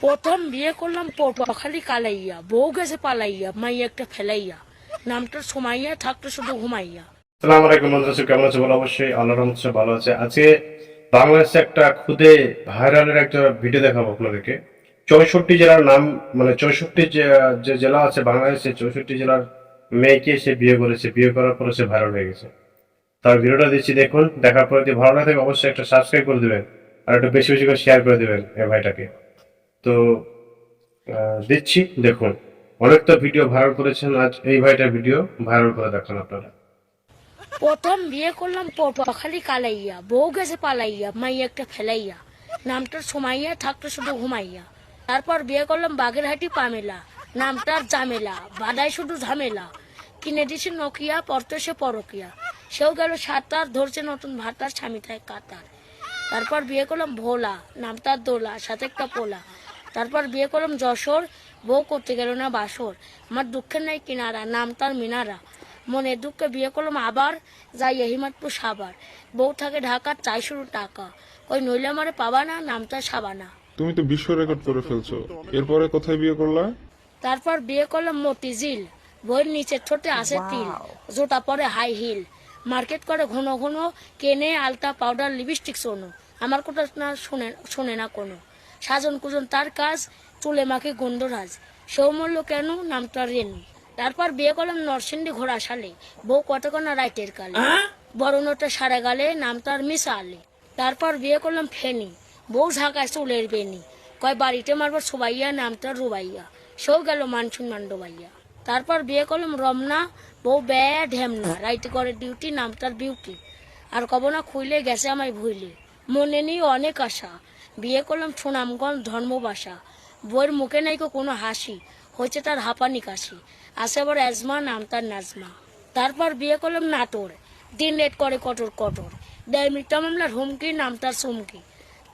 প্রথম বিয়ে করলাম পটুয়াখালী কালাইয়া, বউ গেছে পালাইয়া, মাইয়া একটা ফেলাইয়া। নামটা সোমাইয়া থাকতো শুধু ঘুমাইয়া। সালাম আলাইকুম বন্ধুরা সব কেমন আছে বলো অবশ্যই আল্লাহ রহমত ভালো আছে। আজকে বাংলাদেশে একটা খুদে ভাইরালের একটা ভিডিও দেখাবো আপনাদেরকে। চৌষট্টি জেলার নাম মানে চৌষট্টি যে- জেলা আছে বাংলাদেশে, চৌষট্টি জেলার মেয়েকে সে বিয়ে করেছে। বিয়ে করার পরে সে ভাইরাল হয়ে গেছে। তার ভিডিওটা দিচ্ছি, দেখুন, দেখার পরে যদি ভালো লাগে অবশ্যই একটা সাবস্ক্রাইব করে দিবেন। আর একটু বেশি বেশি করে শেয়ার করে দিবেন এই ভাইটাকে। তো দিচ্ছি দেখুন অনেক তো ভিডিও ভাইরাল করেছেন, আজ এই ভাইটার ভিডিও ভাইরাল করে দেখুন আপনারা। প্রথম বিয়ে করলাম পটুয়াখালী কালাইয়া, বউ গেছে পালাইয়া, মাইয়া একটা ফেলাইয়া। নামটা সোমাইয়া, থাকতো শুধু ঘুমাইয়া। তারপর বিয়ে করলাম বাগেরহাটি পামেলা নামটার জামেলা বাদায় শুধু ঝামেলা। কিনে দিছে নকিয়া, পড়তে সে পরকিয়া। সেও গেল সাঁতার, ধরছে নতুন ভাতার, স্বামী তাই কাতার। তারপর বিয়ে করলাম ভোলা নামটার দোলা, সাথে একটা পোলা। তারপর বিয়ে করলাম যশোর বউ করতে গেল না বাসর। আমার দুঃখের নাই কিনারা নাম তার মিনারা। মনে দুঃখে বিয়ে করলাম আবার যাই হিমাতপুর সাবার। বউ থাকে ঢাকার চাই শুরু টাকা। ওই নইলে আমারে পাবা না নামটা সাবানা। তুমি তো বিশ্ব রেকর্ড করে ফেলছো। এরপরে কোথায় বিয়ে করলা? তারপর বিয়ে করলাম মতিঝিল। বইয়ের নিচে ঠোঁটে আসে তিল জোটা পরে হাই হিল মার্কেট করে ঘন ঘন কেনে আলতা পাউডার লিপস্টিক শোনো আমার কথা না শুনে শোনে না কোনো। সাজন কুজন তার কাজ চুলে মাকে গন্ধরাজ। মরল কেন? নামটা রেনু। তারপর বিয়ে করলাম নরসিংদী ঘোড়া সালে বউ কতক্ষণা রাইটের কালে। বড় নোটে সারা গালে নাম তার মিশা আলে তারপর বিয়ে করলাম ফেনি। বউ ঝাঁকায় চুলের বেনি কয় বাড়িতে মারবার সবাইয়া নামটা রুবাইয়া। সেও গেল মানসুন মান্ডবাইয়া। তারপর বিয়ে করলাম রমনা। বউ ব্যয় ঢেমনা রাইতে করে ডিউটি নামটার বিউটি। আর কব না খুইলে গেছে আমায় ভুইলে। মনে নেই অনেক আশা। বিয়ে করলাম সুনামগঞ্জ ধর্মবাসা। বইয়ের মুখে নাই কোনো হাসি হয়েছে তার হাঁপানি কাশি। আসে আবার অ্যাজমা নাম তার নাজমা। তারপর বিয়ে করলাম নাটোর। দিন লেট করে কটর কটর দেয় মিথ্যা মামলার হুমকি নাম তার সুমকি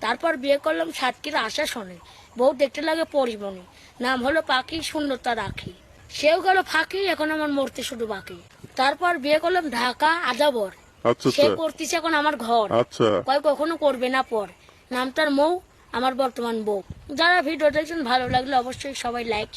তারপর বিয়ে করলাম সাতকির আশা শোনে বউ দেখতে লাগে পরিমণি। নাম হলো পাখি শূন্যতা রাখি। সেও গেল ফাঁকি এখন আমার মূর্তি শুধু বাকি। তারপর বিয়ে করলাম ঢাকা আদাবর। আচ্ছা সে আচ্ছা। করতেছে এখন আমার ঘর। আচ্ছা। কয় কখনো করবে না পর। নাম তার মৌ আমার বর্তমান বউ। যারা ভিডিও দেখছেন ভালো লাগলে অবশ্যই সবাই লাইক